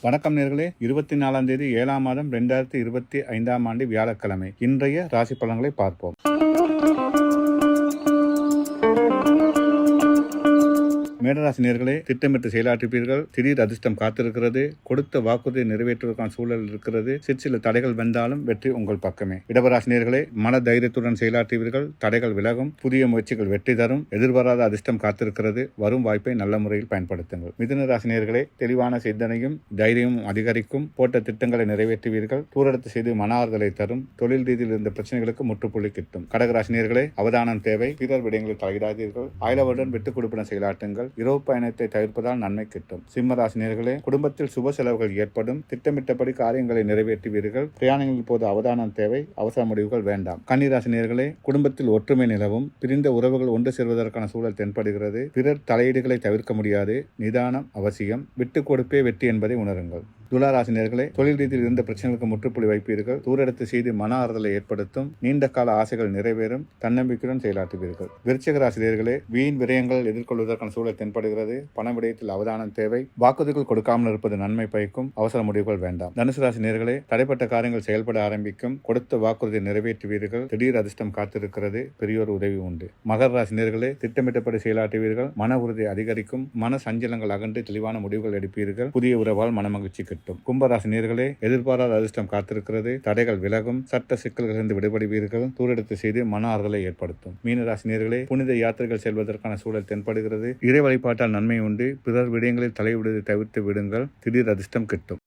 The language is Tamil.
வணக்கம் நேர்களே. இருபத்தி நாலாம் தேதி ஏழாம் மாதம் ரெண்டாயிரத்தி இருபத்தி ஐந்தாம் ஆண்டு வியாழக்கிழமை. இன்றைய ராசி பலன்களை பார்ப்போம். மேடராசி நேர்களே திட்டமிட்டு செயலாற்றுப்பீர்கள் திடீர் அதிர்ஷ்டம் காத்திருக்கிறது. கொடுத்த வாக்குறுதியை நிறைவேற்றுவதற்கான சூழல் இருக்கிறது. சிற்சில தடைகள் வந்தாலும் வெற்றி உங்கள் பக்கமே. இடவராசினியர்களே மன தைரியத்துடன் செயலாற்றுவீர்கள். தடைகள் விலகும். புதிய முயற்சிகள் வெற்றி தரும். எதிர்பாராத அதிர்ஷ்டம் காத்திருக்கிறது. வரும் வாய்ப்பை நல்ல முறையில் பயன்படுத்துங்கள். மிதுன தெளிவான சிந்தனையும் தைரியமும் அதிகரிக்கும். போட்ட திட்டங்களை நிறைவேற்றுவீர்கள். தூரடத்து செய்து மன ஆறுதலை தரும். தொழில் ரீதியில் இருந்த பிரச்சனைகளுக்கு முற்றுப்புள்ளி கிட்டும். கடகராசினியர்களே அவதானம் தேவை. பிறர் விடயங்களில் தலையிடாதீர்கள். அயலவருடன் விட்டுக் கொடுப்பின செயலாற்றுங்கள். இரவு பயணத்தை தவிர்ப்பதால் நன்மை கிட்டும். சிம்மராசினியர்களே குடும்பத்தில் சுப செலவுகள் ஏற்படும். திட்டமிட்டபடி காரியங்களை நிறைவேற்றுவீர்கள். பிரயாணங்களில் போது அவதானம் தேவை. அவசர முடிவுகள் வேண்டாம். கன்னிராசினியர்களே குடும்பத்தில் ஒற்றுமை நிலவும். பிரிந்த உறவுகள் ஒன்று சேர்வதற்கான சூழல் தென்படுகிறது. பிறர் தலையீடுகளை தவிர்க்க முடியாது. நிதானம் அவசியம். விட்டுக் கொடுப்பே வெற்றி என்பதை உணருங்கள். துளாராசினியர்களே தொழில் ரீதியில் இருந்த பிரச்சனைகளுக்கு முற்றுப்புள்ளி வைப்பீர்கள். தூரெடுத்து செய்து மன ஆறுதலை ஏற்படுத்தும். நீண்ட கால ஆசைகள் நிறைவேறும். தன்னம்பிக்கையுடன் செயலாற்றுவீர்கள். விருச்சிக ராசினியர்களே வீண் விரயங்கள் எதிர்கொள்வதற்கான சூழல் தென்படுகிறது. பண விடயத்தில் அவதானம் தேவை. வாக்குறுதிகள் கொடுக்காமல் இருப்பது நன்மை பயக்கும். அவசர முடிவுகள் வேண்டாம். தனுசு ராசி நேர்களே தடைப்பட்ட காரியங்கள் செயல்பட ஆரம்பிக்கும். கொடுத்த வாக்குறுதியை நிறைவேற்றுவீர்கள். திடீர் அதிர்ஷ்டம் காத்திருக்கிறது. பெரியோர் உதவி உண்டு. மகர ராசி நேர்களே திட்டமிட்டபடி செயலாற்றுவீர்கள். மன உறுதி அதிகரிக்கும். மன சஞ்சலங்கள் அகன்று தெளிவான முடிவுகள் எடுப்பீர்கள். புதிய உறவால் மனமகிழ்ச்சி கிட்டும் கும்பராசி நேர்களே எதிர்பாராத அதிர்ஷ்டம் காத்திருக்கிறது. தடைகள் விலகும். சட்ட சிக்கல்களிலிருந்து விடுபடுவீர்கள். தூரெடுத்து செய்து மன ஆறுதலை ஏற்படுத்தும். மீனராசி நேர்களே புனித யாத்திரைகள் செல்வதற்கான சூழல் தென்படுகிறது. இறை வழிபாட்டால் நன்மை உண்டு. பிறர் விடயங்களில் தலைவிடுவதை தவிர்த்து விடுங்கள். திடீர் அதிர்ஷ்டம் கிட்டும்.